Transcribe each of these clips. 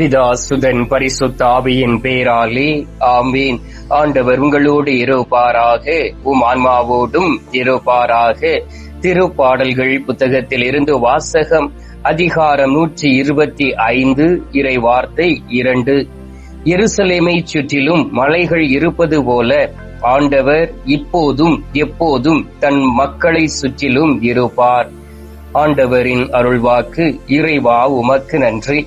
பிதா சுதன் பரிசுத்த ஆவியின் பேராலே ஆமீன். ஆண்டவர் உங்களோடு இருப்பாராக உம் ஆன்மாவோடும் இருப்பாராக. திருப்பாடல்கள் புத்தகத்தில் இருந்து வாசகம் அதிகாரம் நூற்றி இருபத்தி ஐந்து இறை வார்த்தை இரண்டு. எருசலேமை சுற்றிலும் மலைகள் இருப்பது போல ஆண்டவர் இப்போதும் எப்போதும் தன் மக்களை சுற்றிலும் இருப்பார். ஆண்டவரின் அருள்வாக்கு இறைவா உமக்கு நன்றி.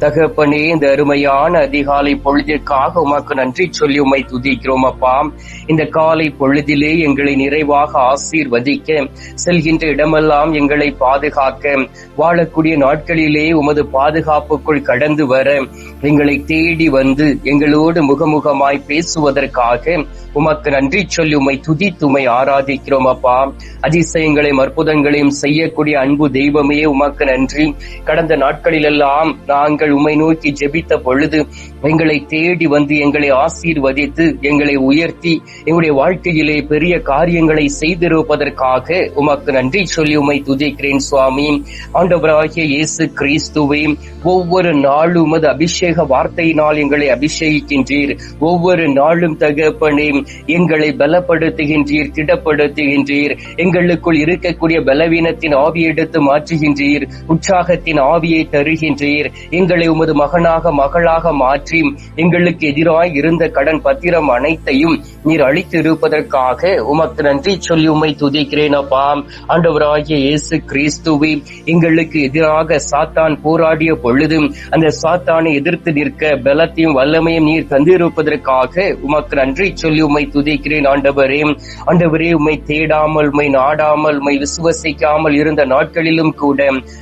தகப்பனே இந்த அருமையான அதிகாலை பொழுதிற்காக உமக்கு நன்றி சொல்லி உமை துதிக்கிறோம் அப்பா. இந்த காலை பொழுதிலே எங்களை நிறைவாக ஆசீர்வதிக்க செல்கின்ற இடமெல்லாம் எங்களை பாதுகாக்க வாழக்கூடிய நாட்களிலே உமது பாதுகாப்புக்குள் கடந்து வர எங்களை தேடி வந்து எங்களோடு முகமுகமாய் பேசுவதற்காக உமக்கு நன்றி சொல்லி உமை துதித்து உம்மை ஆராதிக்கிறோம் அப்பா. அதிசயங்களையும் அற்புதங்களையும் செய்யக்கூடிய அன்பு தெய்வமே உமக்கு நன்றி. கடந்த நாட்களிலெல்லாம் நாங்கள் நாங்கள் உம்மை நோக்கி ஜெபித்த பொழுது எங்களை தேடி வந்து எங்களை ஆசீர்வதித்து எங்களை உயர்த்தி எங்களுடைய வாழ்க்கையிலே பெரிய காரியங்களை செய்திருப்பதற்காக உமக்கு நன்றி சொல்லி உம்மை துதிக்கிறேன் சுவாமி. ஆண்டவராகிய இயேசு கிறிஸ்துவை ஒவ்வொரு நாளும் உமது அபிஷேக வார்த்தையினால் எங்களை அபிஷேகிக்கின்றீர். ஒவ்வொரு நாளும் தகப்பனே எங்களை பலப்படுத்துகின்றீர் திடப்படுத்துகின்றீர். எங்களுக்குள் இருக்கக்கூடிய பலவீனத்தின் ஆவி எடுத்து மாற்றுகின்றீர். உற்சாகத்தின் ஆவியை தருகின்றீர். எங்கள் உமது மகனாக மகளாக மாற்றி எங்களுக்கு எதிராய் இருந்த கடன் பத்திரம் அனைத்தையும் நீர் அழித்து இருப்பதற்காக உமக்கு நன்றி சொல்லி உம்மை துதிக்கிறேன் அப்பா. ஆண்டவராகிய இயேசு கிறிஸ்துவை எங்களுக்கு எதிராக சாத்தான் போராடிய பொழுதும் அந்த சாத்தானை எதிர்த்து நிற்க பலத்தையும் வல்லமையும் நீர் தந்திருப்பதற்காக உமக்கு நன்றி சொல்லி உம்மை துதிக்கிறேன் ஆண்டவரே. ஆண்டவரே உம்மை தேடாமல் உம்மை நாடாமல் உம்மை விசுவசிக்காமல் இருந்த நாட்களிலும் கூட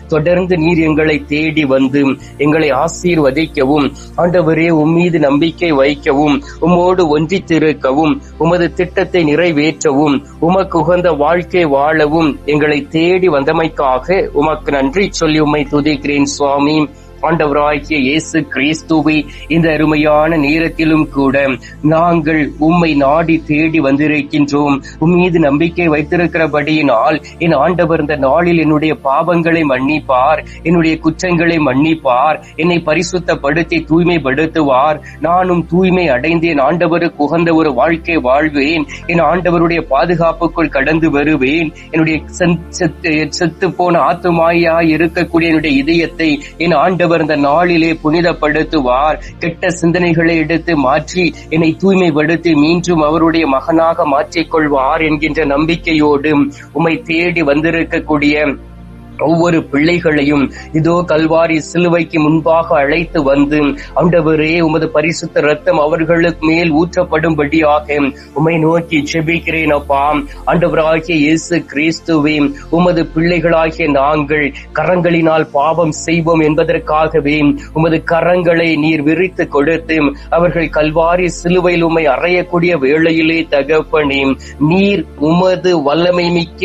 தொடர்ந்து நீர் எங்களை தேடி வந்து எங்களை ஆசீர்வதிக்கவும் ஆண்டவரே உம்மீது நம்பிக்கை வைக்கவும் உம்மோடு ஒன்றித்திருக்கவும் உமது திட்டத்தை நிறைவேற்றவும் உமக்கு உகந்த வாழ்க்கை வாழவும் எங்களை தேடி வந்தமைக்காக உமக்கு நன்றி சொல்லி உம்மை துதிக்கிறேன் சுவாமி. ஆண்டவராகிய இயேசு கிறிஸ்துவை இந்த அருமையான நேரத்திலும் கூட நாங்கள் உம்மை நாடி தேடி வந்திருக்கின்றோம். உம்மீது நம்பிக்கை வைத்திருக்கிறபடியினால் என் ஆண்டவர் இந்த நாளில் என்னுடைய பாவங்களை மன்னிப்பார் என்னுடைய குற்றங்களை மன்னிப்பார் என்னை பரிசுத்தப்படுத்தி தூய்மைப்படுத்துவார். நானும் தூய்மை அடைந்தேன் ஆண்டவருக்கு உகந்த ஒரு வாழ்க்கை வாழ்வேன். என் ஆண்டவருடைய பாதுகாப்புக்குள் கடந்து வருவேன். என்னுடைய செத்து போன ஆத்துமாயா இருக்கக்கூடிய என்னுடைய இதயத்தை என் ஆண்டவர் ஆண்டவர் இந்த நாளிலே புனிதப்படுத்துவார். கெட்ட சிந்தனைகளை எடுத்து மாற்றி என்னை தூய்மைப்படுத்தி மீண்டும் அவருடைய மகனாக மாற்றிக் கொள்வார் என்கின்ற நம்பிக்கையோடு உம்மை தேடி வந்திருக்கக்கூடிய ஒவ்வொரு பிள்ளைகளையும் இதோ கல்வாரி சிலுவைக்கு முன்பாக அழைத்து வந்து ஆண்டவரே உமது பரிசுத்த ரத்தம் அவர்களுக்கு மேல் ஊற்றப்படும்படியாக உமை நோக்கி செபிக்கிறேன் அப்பா. ஆண்டவராகிய இயேசு கிறிஸ்துவே உமது பிள்ளைகளாகிய நாங்கள் கரங்களினால் பாவம் செய்வோம் என்பதற்காகவே உமது கரங்களை நீர் விரித்து கொடுத்து அவர்கள் கல்வாரி சிலுவையில் உமை அறையக்கூடிய வேளையிலே தகப்பனே நீர் உமது வல்லமை மிக்க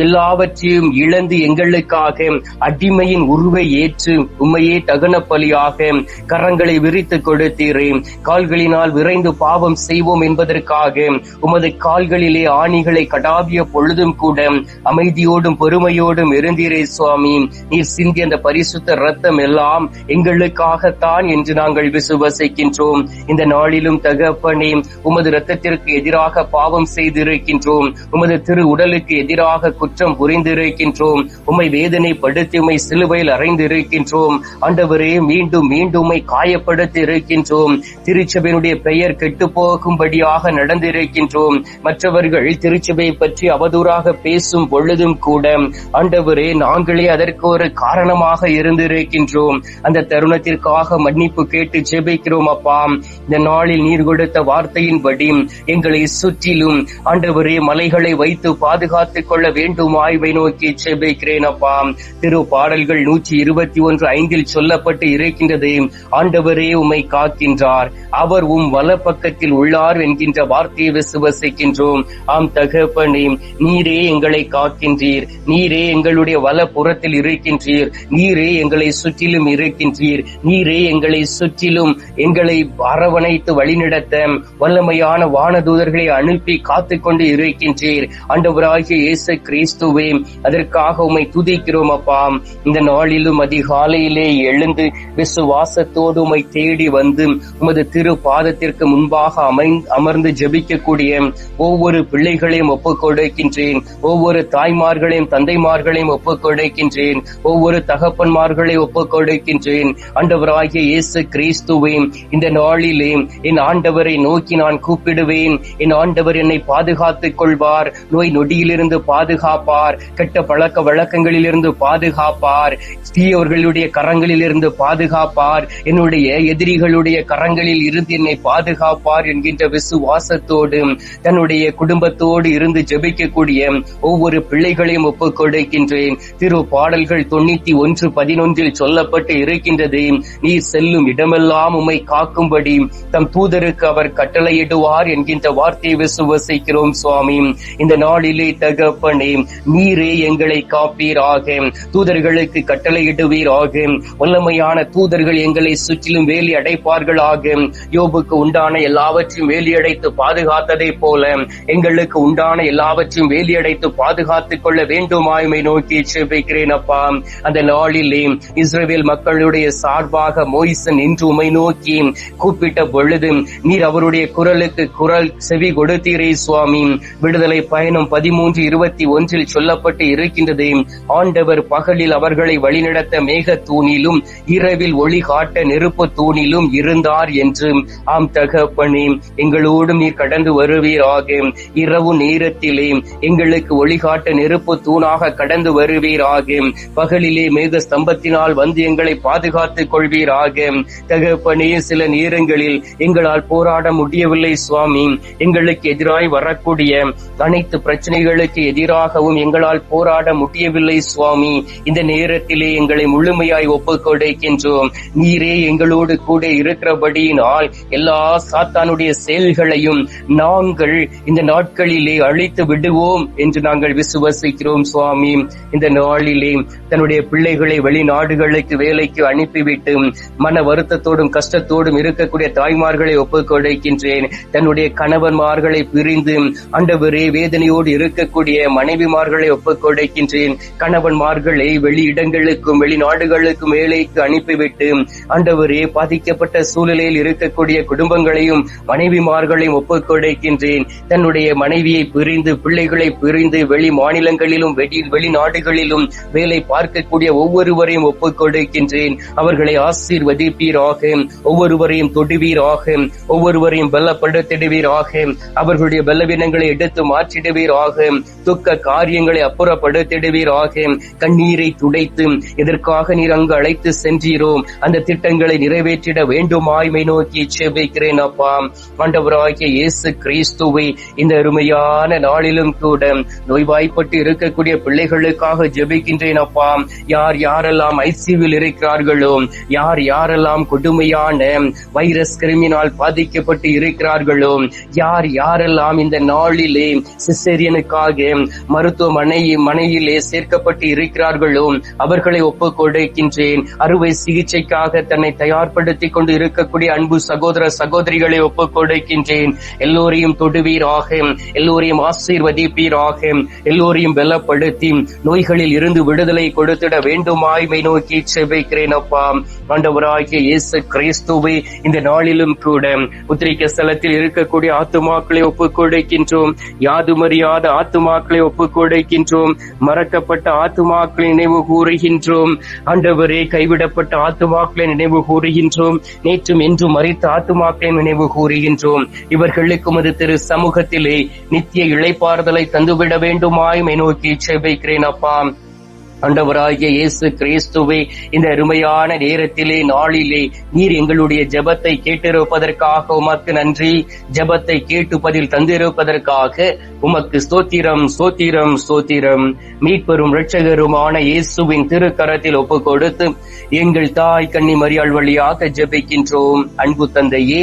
எல்லாவற்றையும் இழந்து எங்களுக்கு உங்களுக்காக அடிமையின் உருவை ஏற்று உண்மையே தகன பலியாக கரங்களை விரித்து கொடுத்தீரே. கால்களினால் விரைந்து பாவம் செய்வோம் என்பதற்காக உமது கால்களிலே ஆணிகளை கடாவிய பொழுதும் கூட அமைதியோடும் பொறுமையோடும் இருந்தீரே சுவாமி. நீர் சிந்திய அந்த பரிசுத்த ரத்தம் எல்லாம் எங்களுக்காகத்தான் என்று நாங்கள் விசுவசிக்கின்றோம். இந்த நாளிலும் தகப்பனே உமது ரத்தத்திற்கு எதிராக பாவம் செய்திருக்கின்றோம். உமது திரு உடலுக்கு எதிராக குற்றம் புரிந்திருக்கின்றோம். உம்மை வேதனைப்படுத்தி உம்மை சிலுவையில் அறைந்து இருக்கின்றோம் ஆண்டவரே மீண்டும் மீண்டும் காயப்படுத்தி இருக்கின்றோம் திருச்சபையினுடைய பெயர் கெட்டு போகும்படியாக நடந்திருக்கின்றோம். மற்றவர்கள் திருச்சபை பற்றி அவதூறாக பேசும் பொழுதும் கூட ஆண்டவரே நாங்களே அதற்கு ஒரு காரணமாக இருந்திருக்கின்றோம். அந்த தருணத்திற்காக மன்னிப்பு கேட்டு ஜெபிக்கிறோம் அப்பா. இந்த நாளில் நீர் கொடுத்த வார்த்தையின்படி எங்களை சுற்றிலும் ஆண்டவரே மலைகளை வைத்து பாதுகாத்துக் கொள்ள வேண்டும்? ஆய்வை நோக்கி ஜெபிக்கிறேன் அப்பா. திரு பாடல்கள் நூற்றி இருபத்தி ஒன்று ஐந்தில் சொல்லப்பட்டு இருக்கின்றது ஆண்டவரே உமை காக்கின்றார். அவர் உம் வல பக்கத்தில் உள்ளார் என்கின்ற வார்த்தையை விசுவசிக்கின்றோம் ஆம் தகப்பனே நீரே எங்களை காக்கின்றீர். நீரே எங்களுடைய வல புறத்தில் இருக்கின்றீர். நீரே எங்களை சுற்றிலும் இருக்கின்றீர். நீரே எங்களை சுற்றிலும் எங்களை அரவணைத்து வழிநடத்த வல்லமையான வானதூதர்களை அனுப்பி காத்துக்கொண்டு இருக்கின்றீர். ஆண்டவராகிய இயேசு கிறிஸ்துவே அதற்காக உமை துதி ஜெபிக்கிறோம் அப்பா இந்த நாளிலும் அதிகாலையிலே எழுந்து விசுவாசத்தோடு உமை தேடி வந்து உமது திரு பாதத்திற்கு முன்பாக அமை அமர்ந்து ஜபிக்கக்கூடிய ஒவ்வொரு பிள்ளைகளையும் ஒப்புக்கொடுக்கின்றேன். ஒவ்வொரு தாய்மார்களையும் தந்தைமார்களையும் ஒப்புக்கொடுக்கின்றேன். ஒவ்வொரு தகப்பன்மார்களை ஒப்புக்கொடுக்கின்றேன். ஆண்டவராகிய இயேசு கிறிஸ்துவே இந்த நாளிலே என் ஆண்டவரை நோக்கி நான் கூப்பிடுவேன். என் ஆண்டவர் என்னை பாதுகாத்துக் கொள்வார். நோய் நொடியிலிருந்து பாதுகாப்பார். கெட்ட பழக்க வழக்கங்களில் வழக்கங்களிலிருந்து பாதுகாப்பார். தீயவர்களுடைய கரங்களில் இருந்து பாதுகாப்பார். என்னுடைய எதிரிகளுடைய கரங்களில் இருந்து என்னை பாதுகாப்பார் என்கின்ற விசுவாசத்தோடு தன்னுடைய குடும்பத்தோடு இருந்து ஜெபிக்கக்கூடிய ஒவ்வொரு பிள்ளைகளையும் ஒப்புக் கொடுக்கின்றேன் திரு பாடல்கள் தொண்ணூத்தி ஒன்று பதினொன்றில் சொல்லப்பட்டு இருக்கின்றது நீர் செல்லும் இடமெல்லாம் உமை காக்கும்படி தம் தூதருக்கு அவர் கட்டளையிடுவார் என்கின்ற வார்த்தையை விசுவசிக்கிறோம் சுவாமி. இந்த நாளிலே தகப்பனே நீரே எங்களை ஆக தூதர்களுக்கு கட்டளையிடுவீர் கட்டளையிடுவீராக வல்லமையான தூதர்கள் எங்களை சுற்றிலும் வேலி அடைப்பார்கள் அடைப்பார்களாக யோபுக்கு உண்டான எல்லாவற்றையும் வேலி அடைத்து பாதுகாத்ததை போல எங்களுக்கு உண்டான எல்லாவற்றையும் வேலி அடைத்து பாதுகாத்துக் கொள்ள வேண்டுமாயுமை நோக்கி செபிக்கிறேன் அப்பா. அந்த நாளிலே இஸ்ரேல் மக்களுடைய சார்பாக மோயிசன் இன்று உமை நோக்கி கூப்பிட்ட பொழுது நீர் அவருடைய குரலுக்கு குரல் செவி கொடுத்தீரே சுவாமி. விடுதலை பயணம் பதிமூன்று இருபத்தி ஒன்றில் சொல்லப்பட்டு இருக்கின்றது. ஆண்டவர் பகலில் அவர்களை வழிநடத்த மேக தூணிலும் இரவில் ஒளி காட்ட நெருப்பு தூணிலும் இருந்தார் என்று ஆம் தகப்பனே எங்களோடு நீர் கடந்து வருவீராக. இரவு நேரத்திலே எங்களுக்கு ஒளிகாட்ட நெருப்பு தூணாக கடந்து வருவீராக. பகலிலே மேக ஸ்தம்பத்தினால் வந்து எங்களை பாதுகாத்துக் கொள்வீராக. தகப்பனே சில நேரங்களில் எங்களால் போராட முடியவில்லை சுவாமி. எங்களுக்கு எதிராய் வரக்கூடிய அனைத்து பிரச்சனைகளுக்கு எதிராகவும் எங்களால் போராட முடியவில்லை சுவாமி இந்த நேரத்திலே எங்களை முழுமையாய் ஒப்புக்கொடுக்கின்றோம். நீரே எங்களோடு கூட இருக்கிறபடியினால் எல்லா சாத்தானுடைய செயல்களையும் நாங்கள் இந்த நாட்களிலே அழித்து விடுவோம் என்று நாங்கள் விசுவசிக்கிறோம் சுவாமி. இந்த நாளிலே தன்னுடைய பிள்ளைகளை வெளிநாடுகளுக்கு வேலைக்கு அனுப்பிவிட்டு மன வருத்தத்தோடும் கஷ்டத்தோடும் இருக்கக்கூடிய தாய்மார்களை ஒப்புக்கொடுக்கின்றேன். தன்னுடைய கணவன்மார்களை பிரிந்து அண்டவரே வேதனையோடு இருக்கக்கூடிய மனைவிமார்களை ஒப்புக் கொடுக்கின்றேன் மாணவன்மார்களை வெளியிடங்களுக்கும் வெளிநாடுகளுக்கும் வேலைக்கு அனுப்பிவிட்டு ஆண்டவரே பாதிக்கப்பட்ட சூழ்நிலையில் இருக்கக்கூடிய குடும்பங்களையும் மனைவிமார்களையும் ஒப்புக் கொடுக்கின்றேன் தன்னுடைய மனைவியை பிரிந்து பிள்ளைகளை பிரிந்து வெளி மாநிலங்களிலும் வெளி வெளிநாடுகளிலும் வேலை பார்க்கக்கூடிய ஒவ்வொருவரையும் ஒப்புக் கொடுக்கின்றேன் அவர்களை ஆசீர்வதிப்பீராக ஒவ்வொருவரையும் தொடுவீராக ஒவ்வொருவரையும் பலப்படுத்திடுவீராக அவர்களுடைய பலவீனங்களை எடுத்து மாற்றிடுவீராக துக்க காரியங்களை அப்புறப்படுத்திடுவீராக கண்ணீரை துடைத்து எதற்காக நீர் அங்கு அழைத்து சென்றீரோ அந்த திட்டங்களை நிறைவேற்றிட வேண்டும் ஆய்மை நோக்கி செபிக்கிறேன் அப்பா. ஆண்டவராகிய இயேசு கிறிஸ்துவை இந்த அருமையான நாளிலும் கூட நோய்வாய்ப்பட்டு இருக்கக்கூடிய பிள்ளைகளுக்காக ஜெபிக்கின்றேன் அப்பா. யார் யாரெல்லாம் ஐசியூவில் இருக்கிறார்களோ யார் யாரெல்லாம் கொடுமையான வைரஸ் கிருமினால் பாதிக்கப்பட்டு இருக்கிறார்களோ யார் யாரெல்லாம் இந்த நாளிலே சிசேரியனுக்காக மருத்துவமனை மனையிலே சேர்க்கப்பட்டு இருக்கிறார்களோ அவர்களை ஒப்புக் கொடுக்கின்றேன் அறுவை சிகிச்சைக்காக தன்னை தயார்படுத்திக் கொண்டு இருக்கக்கூடிய அன்பு சகோதர சகோதரிகளை ஒப்புக் கொடுக்கின்றேன் எல்லோரையும் தொடுவீராக எல்லோரையும் ஆசீர்வதிப்பீராக எல்லோரையும் பலப்படுத்தி நோய்களில் இருந்து விடுதலை கொடுத்திட வேண்டுமாய்மை நோக்கி செபிக்கிறேன் அப்பா. ஆண்டவராகிய இயேசு கிறிஸ்துவை இந்த நாளிலும் கூட உத்திரிக்க ஸ்தலத்தில் இருக்கக்கூடிய ஆத்துமாக்களை ஒப்புக் கொடுக்கின்றோம் யாது யாதுமறியாத ஆத்துமாக்களை ஒப்புக் கொடுக்கின்றோம் மறக்கப்பட்ட ஆத்துமாக்களை நினைவு கூறுகின்றோம். ஆண்டவரே கைவிடப்பட்ட ஆத்துமாக்களை நினைவு கூறுகின்றோம். நேற்றும் என்றும் மறைத்த ஆத்துமாக்களை நினைவு கூறுகின்றோம். இவர்களுக்கு உமது திரு சமூகத்திலே நித்திய இளைப்பாறுதலை தந்துவிட வேண்டுமாய் நோக்கி செபிக்கிறேன் அப்பா. ஆண்டவராகிய இயேசு கிறிஸ்துவே இந்த அருமையான நேரத்திலே நாளிலே நீர் எங்களுடைய ஜபத்தை கேட்டிருப்பதற்காக உமக்கு நன்றி. ஜெபத்தை கேட்டு பதில் தந்திருப்பதற்காக உமக்கு ஸ்தோத்திரம் ஸ்தோத்திரம் ஸ்தோத்திரம். மீட்பெரும் இரட்சகருமான இயேசுவின் திருக்கரத்தில் ஒப்பு கொடுத்து எங்கள் தாய் கன்னி மரியாள் வழியாக ஜெபிக்கின்றோம். அன்பு தந்தையே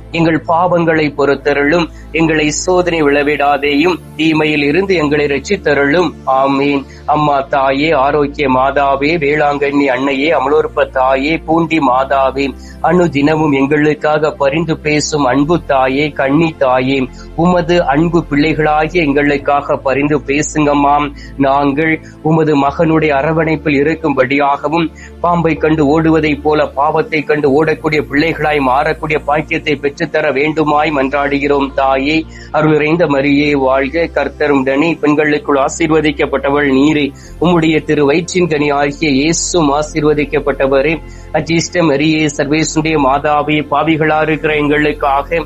எங்கள் பாவங்களை பொறுத்தருளும் எங்களை சோதனை விழவிடாதேயும் தீமையில் இருந்து எங்களை ரச்சித்தருளும் ஆமீன். அம்மா தாயே ஆரோக்கிய மாதாவே வேளாங்கண்ணி அன்னையே அமலோற்ப தாயே பூண்டி மாதாவே அணு தினமும் எங்களுக்காக பரிந்து பேசும் அன்பு தாயே கண்ணி தாயே உமது அன்பு பிள்ளைகளாகிய எங்களுக்காக பரிந்து பேசுங்கம்மாம் நாங்கள் உமது மகனுடைய அரவணைப்பில் இருக்கும்படியாகவும் பாம்பை கண்டு ஓடுவதைப் போல பாவத்தை கண்டு ஓடக்கூடிய பிள்ளைகளாய் மாறக்கூடிய பாக்கியத்தை பெற்றுத்தர வேண்டுமாய் மன்றாடுகிறோம் தாயே. அருள் நிறைந்த மரியே வாழ்க கர்த்தரும் டனி பெண்களுக்குள் ஆசீர்வதிக்கப்பட்டவள் நீரே. உம்முடைய திரு வயிற்றின் கனி ஆகிய இயேசும் ஆசீர்வதிக்கப்பட்டவரே. அஜிஷ்ட மரியே சர்வேசுடைய மாதாவே பாவிகளா இருக்கிற எங்களுக்காக